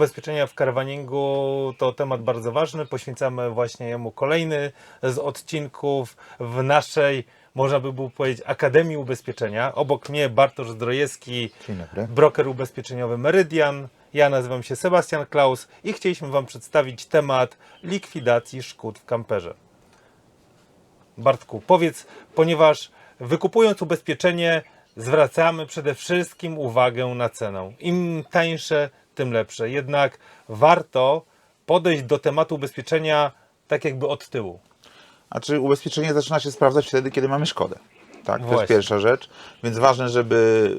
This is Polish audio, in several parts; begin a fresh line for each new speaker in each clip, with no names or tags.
Ubezpieczenia w karawaningu to temat bardzo ważny. Poświęcamy właśnie jemu kolejny z odcinków w naszej, można by było powiedzieć, Akademii Ubezpieczenia. Obok mnie Bartosz Zdrojewski, broker ubezpieczeniowy Meridian. Ja nazywam się Sebastian Klaus i chcieliśmy Wam przedstawić temat likwidacji szkód w kamperze. Bartku, powiedz, ponieważ wykupując ubezpieczenie, zwracamy przede wszystkim uwagę na cenę. Im tańsze, tym lepsze. Jednak warto podejść do tematu ubezpieczenia tak jakby od tyłu.
Znaczy ubezpieczenie zaczyna się sprawdzać wtedy, kiedy mamy szkodę. Tak, to
Właśnie.
jest pierwsza rzecz. Więc ważne, żeby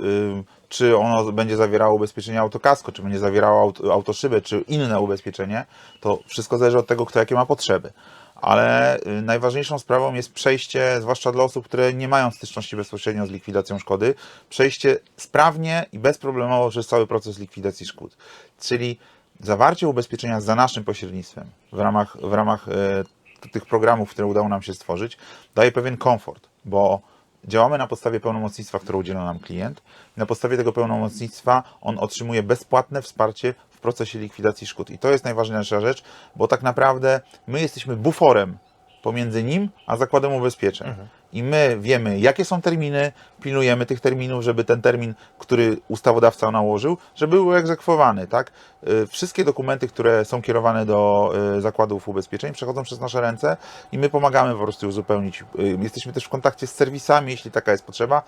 y, czy ono będzie zawierało ubezpieczenie autokasko, czy będzie zawierało auto, autoszybę, czy inne ubezpieczenie, to wszystko zależy od tego, kto jakie ma potrzeby. Ale y, najważniejszą sprawą jest przejście, zwłaszcza dla osób, które nie mają styczności bezpośrednio z likwidacją szkody, przejście sprawnie i bezproblemowo przez cały proces likwidacji szkód. Czyli zawarcie ubezpieczenia za naszym pośrednictwem w ramach, w ramach e, tych programów, które udało nam się stworzyć, daje pewien komfort, bo działamy na podstawie pełnomocnictwa, które udziela nam klient. Na podstawie tego pełnomocnictwa on otrzymuje bezpłatne wsparcie procesie likwidacji szkód. I to jest najważniejsza rzecz, bo tak naprawdę my jesteśmy buforem pomiędzy nim a zakładem ubezpieczeń. I my wiemy, jakie są terminy, pilnujemy tych terminów, żeby ten termin, który ustawodawca nałożył, żeby był egzekwowany. Tak? Y, Wszystkie dokumenty, które są kierowane do y, zakładów ubezpieczeń, przechodzą przez nasze ręce i my pomagamy po prostu uzupełnić. Y, Jesteśmy też w kontakcie z serwisami, jeśli taka jest potrzeba,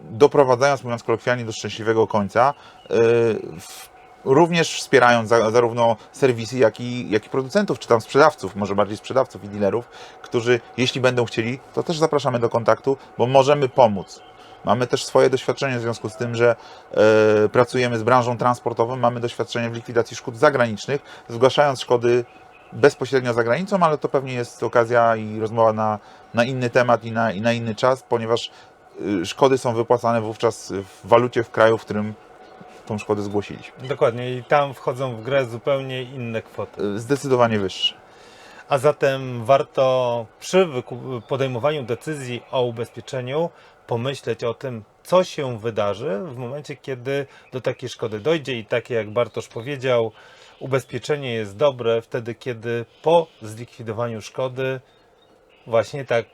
doprowadzając, mówiąc kolokwialnie, do szczęśliwego końca. Również wspierając za, zarówno serwisy, jak i, jak i producentów, czy tam sprzedawców, może bardziej sprzedawców i dealerów, którzy, jeśli będą chcieli, to też zapraszamy do kontaktu, bo możemy pomóc. Mamy też swoje doświadczenie w związku z tym, że e, pracujemy z branżą transportową, mamy doświadczenie w likwidacji szkód zagranicznych, zgłaszając szkody bezpośrednio za granicą, ale to pewnie jest okazja i rozmowa na, na inny temat i na, i na inny czas, ponieważ y, szkody są wypłacane wówczas w walucie w kraju, w którym tą szkodę zgłosiliśmy.
Dokładnie, i tam wchodzą w grę zupełnie inne kwoty.
Y, Zdecydowanie wyższe.
A zatem warto przy podejmowaniu decyzji o ubezpieczeniu pomyśleć o tym, co się wydarzy w momencie, kiedy do takiej szkody dojdzie i takie jak Bartosz powiedział, ubezpieczenie jest dobre wtedy, kiedy po zlikwidowaniu szkody właśnie tak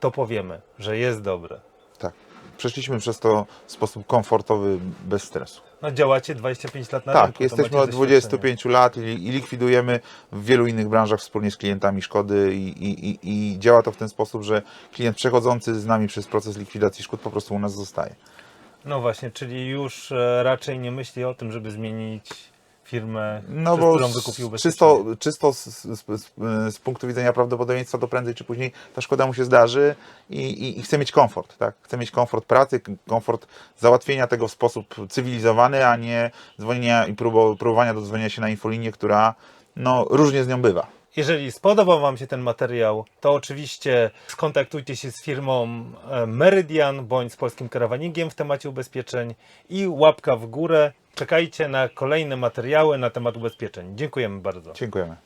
to powiemy, że jest dobre.
Tak. Przeszliśmy przez to w sposób komfortowy, bez stresu.
No działacie 25 lat na
tak,
rynku. to
jesteśmy od
doświadczenie.
25 lat i, i likwidujemy w wielu innych branżach wspólnie z klientami szkody i, i, i, i działa to w ten sposób, że klient przechodzący z nami przez proces likwidacji szkód po prostu u nas zostaje.
No właśnie, czyli już e, raczej nie myśli o tym, żeby zmienić firmę,
No
przez
bo
którą wykupił
czysto, czysto z, z, z, punktu widzenia prawdopodobieństwa to prędzej czy później ta szkoda mu się zdarzy i, i, i chce mieć komfort, tak? Chce mieć komfort pracy, komfort załatwienia tego w sposób cywilizowany, a nie dzwonienia i próbu- próbowania dodzwonienia się na infolinię, która no, różnie z nią bywa.
Jeżeli spodobał Wam się ten materiał, to oczywiście skontaktujcie się z firmą e, Meridian bądź z Polskim Karawaningiem w temacie ubezpieczeń i łapka w górę. Czekajcie na kolejne materiały na temat ubezpieczeń. Dziękujemy bardzo.
Dziękujemy.